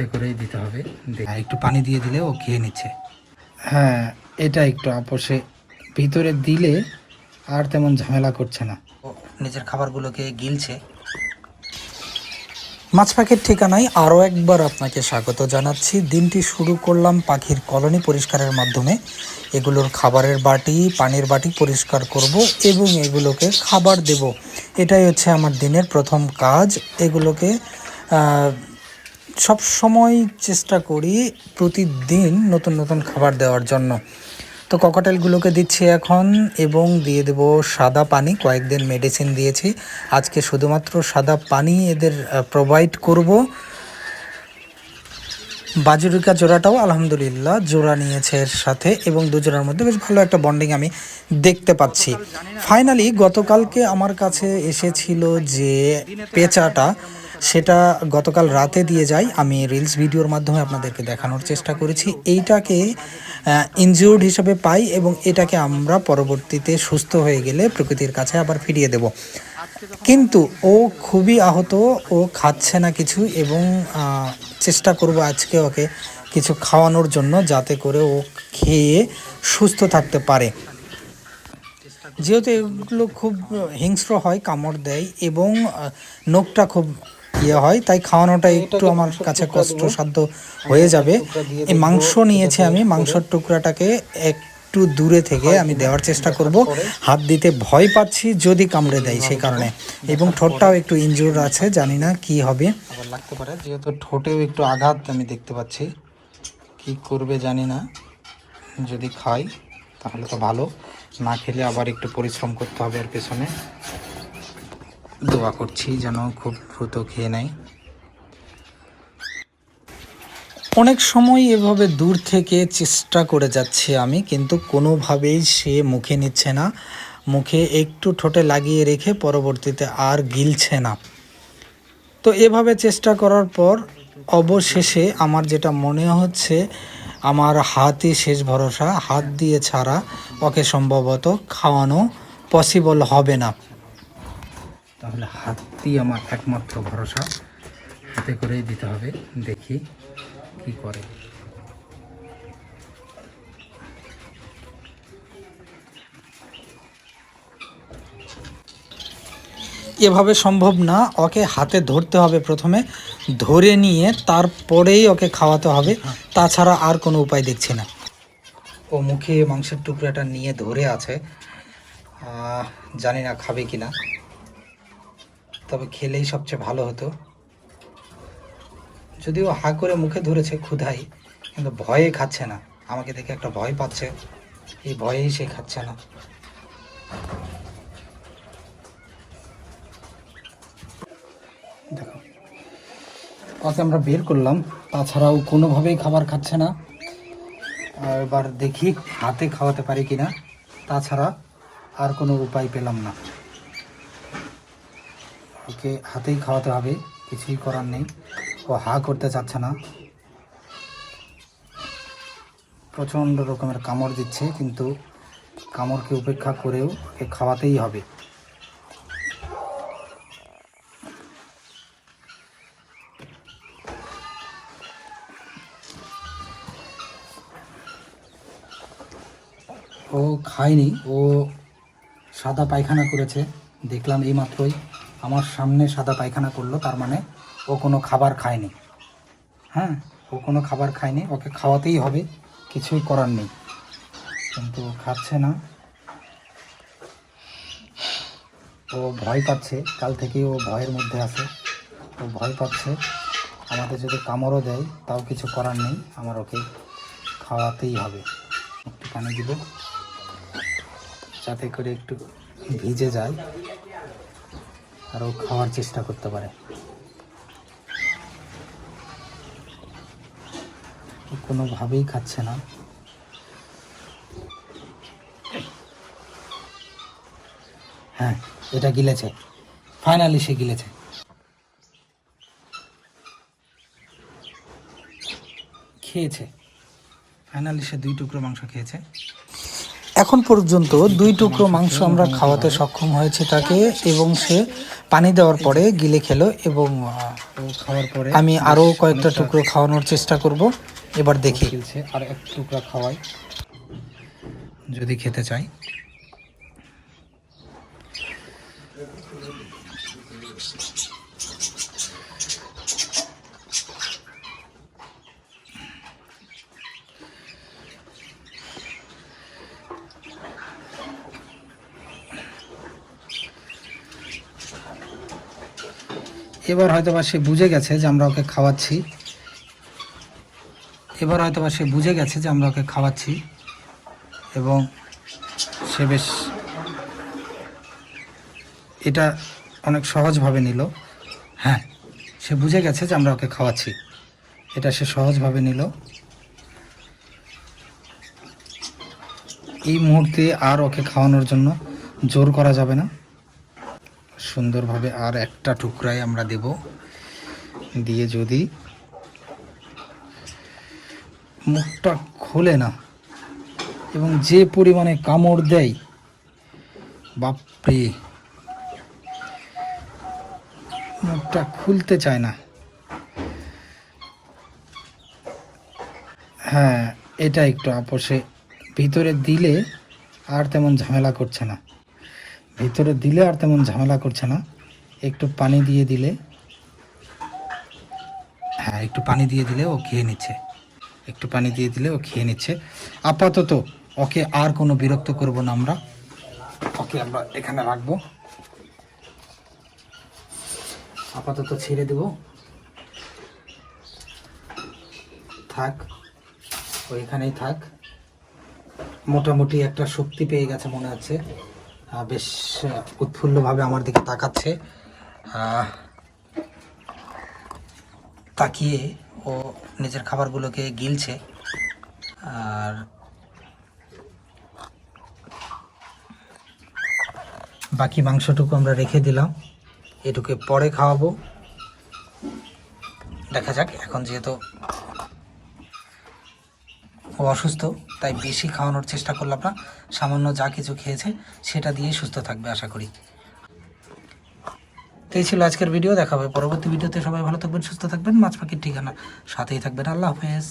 হাতে করেই দিতে হবে। হ্যাঁ, একটু পানি দিয়ে দিলে ও খেয়ে নিচ্ছে। হ্যাঁ এটা একটু আপোষে। ভিতরে দিলে আর তেমন ঝামেলা করছে না। ও নিজের খাবারগুলোকে গিলছে। মাছ পাখির ঠিকানায় আরও একবার আপনাকে স্বাগত জানাচ্ছি। দিনটি শুরু করলাম পাখির কলোনি পরিষ্কারের মাধ্যমে। এগুলোর খাবারের বাটি পানির বাটি পরিষ্কার করব এবং এগুলোকে খাবার দেব। এটাই হচ্ছে আমার দিনের প্রথম কাজ। এগুলোকে সব সময় চেষ্টা করি প্রতিদিন নতুন নতুন খাবার দেওয়ার জন্য। তো ককাটেলগুলোকে দিচ্ছি এখন এবং দিয়ে দেব সাদা পানি। কয়েকদিন মেডিসিন দিয়েছি। আজকে শুধুমাত্র সাদা পানি এদের প্রোভাইড করব। বাজুরিকা জোড়াটাও আলহামদুলিল্লাহ জোড়া নিয়েছে এর সাথে এবং দুজোড়ার মধ্যে বেশ ভালো একটা বন্ডিং আমি দেখতে পাচ্ছি। ফাইনালি গতকালকে আমার কাছে এসেছিল যে পেঁচাটা সেটা গতকাল রাতে দিয়ে যাই। আমি রিলস ভিডিওর মাধ্যমে আপনাদেরকে দেখানোর চেষ্টা করেছি। এইটাকে ইনজিউর্ড হিসেবে পাই এবং এটাকে আমরা পরবর্তীতে সুস্থ হয়ে গেলে প্রকৃতির কাছে আবার ফিরিয়ে দেব। কিন্তু ও খুবই আহত, ও খাচ্ছে না কিছু এবং চেষ্টা করব আজকে ওকে কিছু খাওয়ানোর জন্য যাতে করে ও খেয়ে সুস্থ থাকতে পারে। যেহেতু এগুলো খুব হিংস্র হয়, কামড় দেয় এবং নখটা খুব ইয়ে হয় তাই খাওয়ানোটা একটু আমার কাছে কষ্টসাধ্য হয়ে যাবে। এই মাংস নিয়েছি আমি মাংসর টুকরাটাকে একটু দূরে থেকে আমি দেওয়ার চেষ্টা করব। হাত দিতে ভয় পাচ্ছি যদি কামড়ে দেয় সেই কারণে। এবং ঠোঁটটাও একটু ইনজুর আছে জানি না কি হবে। আবার লাগতে পারে যেহেতু ঠোঁটেও একটু আঘাত আমি দেখতে পাচ্ছি। কি করবে জানি না যদি খাই তাহলে তো ভালো না খেলে আবার একটু পরিশ্রম করতে হবে এর পেছনে। দোয়া করছি যেন খুব দ্রুত খেয়ে নেয়। অনেক সময় এভাবে দূর থেকে চেষ্টা করে যাচ্ছি আমি, কিন্তু কোনোভাবেই সে মুখে নিচ্ছে না। মুখে একটু ঠোঁটে লাগিয়ে রেখে পরবর্তীতে আর গিলছে না। তো এভাবে চেষ্টা করার পর অবশেষে আমার যেটা মনে হচ্ছে, আমার হাতই শেষ ভরসা, হাত দিয়ে ছাড়া ওকে সম্ভবত খাওয়ানো পসিবল হবে না। তাহলে হাতটি আমার একমাত্র ভরসা। হাতে করেই দিতে হবে। দেখি কি করে। এভাবে সম্ভব না। ওকে হাতে ধরতে হবে প্রথমে। ধরে নিয়ে তারপরেই ওকে খাওয়াতে হবে। তাছাড়া আর কোনো উপায় দেখছি না। ও মুখে মাংসের টুকরাটা নিয়ে ধরে আছে। জানি না খাবে কি না তবে খেলেই সবচেয়ে ভালো হতো। যদিও হা করে মুখে ধরেছে ক্ষুধাই, কিন্তু ভয়ে খাচ্ছে না। আমাকে দেখে একটা ভয় পাচ্ছে। এই ভয়েই সে খাচ্ছে না। দেখো আমরা বের করলাম। তাছাড়াও কোনোভাবেই খাবার খাচ্ছে না। এবার দেখি হাতে খাওয়াতে পারি কিনা। তাছাড়া আর কোনো উপায় পেলাম না। ওকে হাতেই খাওয়াতে হবে, কিছুই করার নেই। ও হা করতে চাচ্ছে না। প্রচণ্ড রকমের কামড় দিচ্ছে, কিন্তু কামড়কে উপেক্ষা করেও ওকে খাওয়াতেই হবে। ও খায়নি, ও সাদা পায়খানা করেছে, দেখলাম এই মাত্রই আমার সামনে সাদা পায়খানা করল, তার মানে ও কোনো খাবার খায়নি। হ্যাঁ ও কোনো খাবার খায়নি, ওকে খাওয়াতেই হবে, কিছুই করার নেই। কিন্তু খাচ্ছে না। ও ভয় পাচ্ছে, কাল থেকেই ও ভয়ের মধ্যে আছে। ও ভয় পাচ্ছে, আমাদের যদি কামড়ও দেয়, তাও কিছু করার নেই, আমার ওকে খাওয়াতেই হবে। একটু পানি দিব, যাতে করে একটু ভিজে যায়। আর ও খাওয়ার চেষ্টা করতে পারে। কোনোভাবেই খাচ্ছে না। হ্যাঁ এটা গিলেছে। ফাইনালি সে গিলেছে। খেয়েছে। ফাইনালি সে দুই টুকরো মাংস খেয়েছে। এখন পর্যন্ত দুই টুকরো মাংস আমরা খাওয়াতে সক্ষম হয়েছি তাকে এবং সে পানি দেওয়ার পরে গিলে খেলো এবং খাওয়ার পরে আমি আরও কয়েকটা টুকরো খাওয়ানোর চেষ্টা করব। এবার দেখি। আর এক টুকরো খাওয়াই যদি খেতে চাই। এবার হয়তো সে বুঝে গেছে যে আমরা ওকে খাওয়াচ্ছি। এবার হয়তো সে বুঝে গেছে যে আমরা ওকে খাওয়াচ্ছি। এবং সে বেশ এটা অনেক সহজভাবে নিল। হ্যাঁ সে বুঝে গেছে যে আমরা ওকে খাওয়াচ্ছি। এটা সে সহজভাবে নিল। এই মুহূর্তে আর ওকে খাওয়ানোর জন্য জোর করা যাবে না। সুন্দরভাবে আর একটা টুকরাই আমরা দেব। দিয়ে যদি মুখটা খোলে না এবং যে পরিমাণে কামড় দেয়, বাপরে, মুখটা খুলতে চায় না। হ্যাঁ এটা একটু আপোষে ভিতরে দিলে আর তেমন ঝামেলা করছে না। ভিতরে দিলে আর তেমন ঝামেলা করছে না। একটু পানি দিয়ে দিলে। হ্যাঁ একটু পানি দিয়ে দিলে ও খেয়ে নিচ্ছে। একটু পানি দিয়ে দিলে ও খেয়ে নিচ্ছে। আপাতত ওকে আর কোনো বিরক্ত করব না আমরা। ওকে আমরা এখানে রাখব। আপাতত ছেড়ে দেব। থাক ও এখানেই থাক। মোটামুটি একটা শক্তি পেয়ে গেছে মনে হচ্ছে। বেশ উৎফুল্লভাবে আমার দিকে তাকাচ্ছে। তাকিয়ে ও নিজের খাবারগুলোকে গিলছে। আর বাকি মাংসটুকু আমরা রেখে দিলাম। এটুকে পরে খাওয়াবো। দেখা যাক, এখন যেহেতু ও অসুস্থ, তাই বেশি খাওয়ানোর চেষ্টা করলাম না। সামান্য যা কিছু খেয়েছে, সেটা দিয়েই সুস্থ থাকবে আশা করি। এই ছিল আজকের ভিডিও, দেখা হবে পরবর্তী ভিডিওতে। সবাই ভালো থাকবেন, সুস্থ থাকবেন, মাছ পাখির ঠিকানা সাথেই থাকবেন। আল্লাহ হাফেজ।